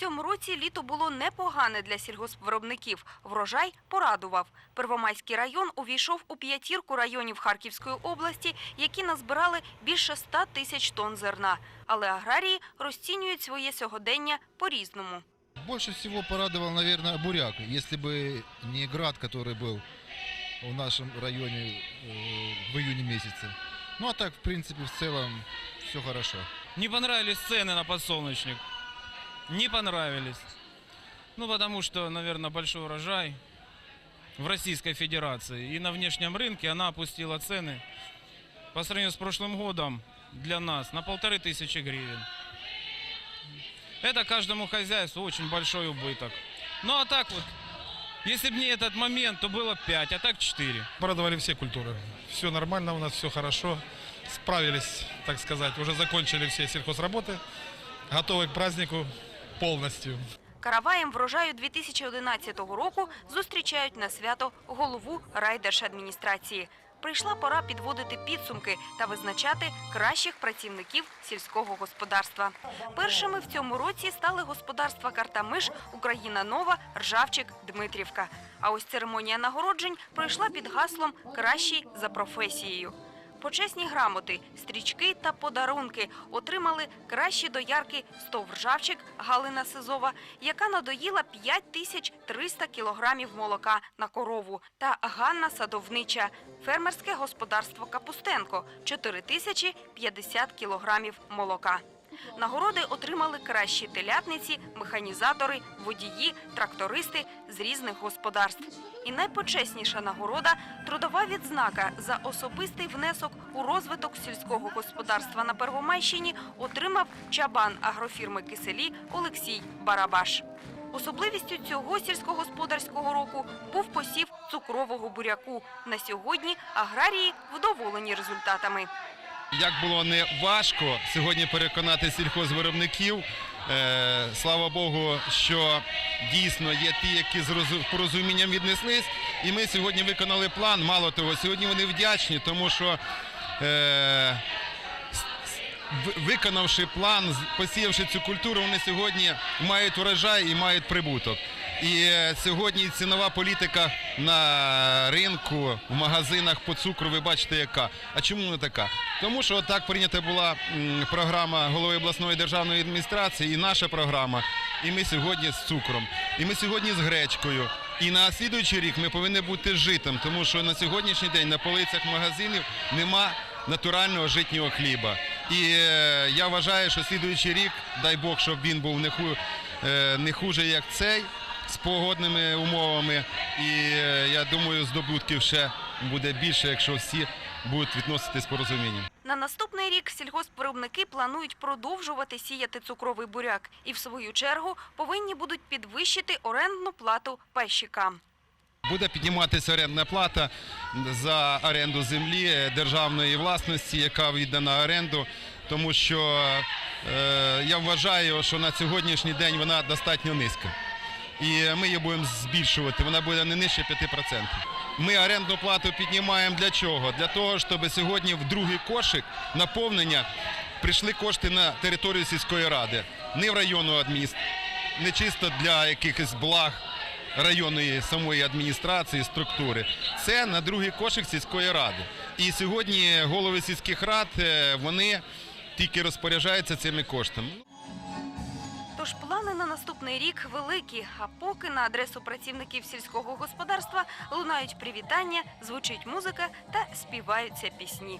цьому році літо було непогане для сільгоспвиробників. Врожай порадував. Первомайський район увійшов у п'ятірку районів Харківської області, які назбирали більше 100 тисяч тонн зерна. Але аграрії розцінюють своє сьогодення по-різному. Больше всего порадовал, наверное, буряк. Если бы не град, который был в нашем районе э, в июне месяце. Ну а так, в принципе, в целом все хорошо. Не понравились цены на подсолнечник. Не понравились. Ну, потому что, наверное, большой урожай в Российской Федерации. И на внешнем рынке она опустила цены по сравнению с прошлым годом для нас на полторы тысячи гривен. Это каждому хозяйству очень большой убыток. Ну, а так вот, если бы не этот момент, то было 5, а так 4. Порадовали все культуры. Все нормально у нас, все хорошо. Справились, так сказать, уже закончили все сельхозработы. Готовы к празднику полностью. Караваєм врожаю 2011 року зустрічають на свято голову райдержадміністрації. Прийшла пора підводити підсумки та визначати кращих працівників сільського господарства. Першими в цьому році стали господарства Картамиш, Україна Нова, Ржавчик, Дмитрівка. А ось церемонія нагороджень пройшла під гаслом Кращий за професією. Почесні грамоти, стрічки та подарунки отримали кращі доярки стовржавчик Галина Сизова, яка надоїла 5300 кілограмів молока на корову, та Ганна Садовнича, фермерське господарство Капустенко 4050 кілограмів молока. Нагороди отримали кращі телятниці, механізатори, водії, трактористи з різних господарств. І найпочесніша нагорода трудова відзнака за особистий внесок у розвиток сільського господарства на Первомайщині отримав чабан агрофірми Киселі Олексій Барабаш. Особливістю цього сільськогосподарського року був посів цукрового буряку. На сьогодні аграрії вдоволені результатами. Як було не важко сьогодні переконати сільхозвиробників. Е, слава Богу, що дійсно є ті, які з порозумінням віднеслись. І ми сьогодні виконали план. Мало того, сьогодні вони вдячні, тому що е, виконавши план, посіявши цю культуру, вони сьогодні мають урожай і мають прибуток. І е, сьогодні цінова політика на ринку, в магазинах по цукру, ви бачите, яка. А чому вона така? Тому що так прийнята була програма голови обласної державної адміністрації і наша програма. І ми сьогодні з цукром, і ми сьогодні з гречкою. І на слідуючий рік ми повинні бути з житом, тому що на сьогоднішній день на полицях магазинів нема натурального житнього хліба. І е, я вважаю, що слідуючий рік, дай Бог, щоб він був не, е, не хуже, як цей, погодними умовами. І е, я думаю, здобутків ще буде більше, якщо всі будуть відноситись по розумінню. На наступний рік сільгоспвиробники планують продовжувати сіяти цукровий буряк і, в свою чергу, повинні будуть підвищити орендну плату пайщикам. Буде підніматися орендна плата за оренду землі е, державної власності, яка віддана оренду, тому що е, я вважаю, що на сьогоднішній день вона достатньо низька. І ми її будемо збільшувати, вона буде не нижче 5%. Ми орендну плату піднімаємо для чого? Для того, щоб сьогодні в другий кошик наповнення прийшли кошти на територію сільської ради, не в районну адміністрацію, не чисто для якихось благ районної самої адміністрації, структури. Це на другий кошик сільської ради. І сьогодні голови сільських рад е, вони тільки розпоряджаються цими коштами. Тож плани на наступний рік великі. А поки на адресу працівників сільського господарства лунають привітання, звучить музика та співаються пісні.